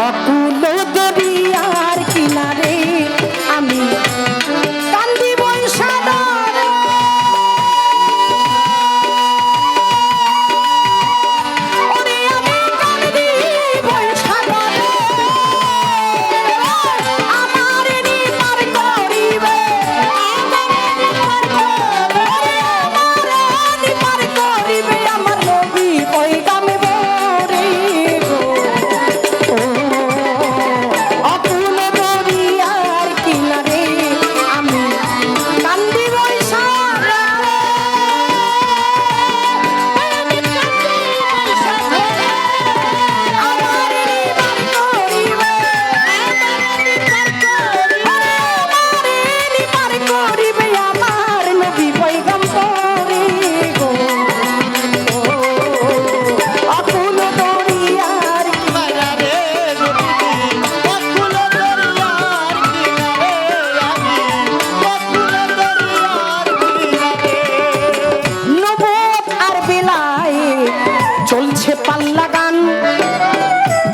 I Aku lay. পাল্লা গান।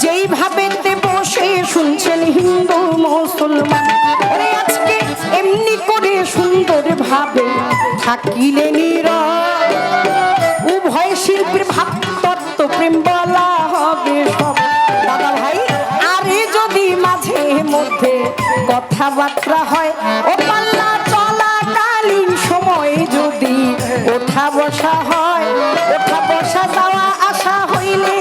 যেইভাবে বসে শুনছেন হিন্দু মুসলমান। আজকে এমনি করে সুন্দর ভাবে থাকিলে নির উভয় শিল্পীর ভাব, তত্ত্ব, প্রেম বলা হবে সব। দাদা ভাই, আরে যদি মাঝে মধ্যে কথাবার্তা হয়, ও পাল্লা চলাকালীন সময় যদি ওঠা বসা হয়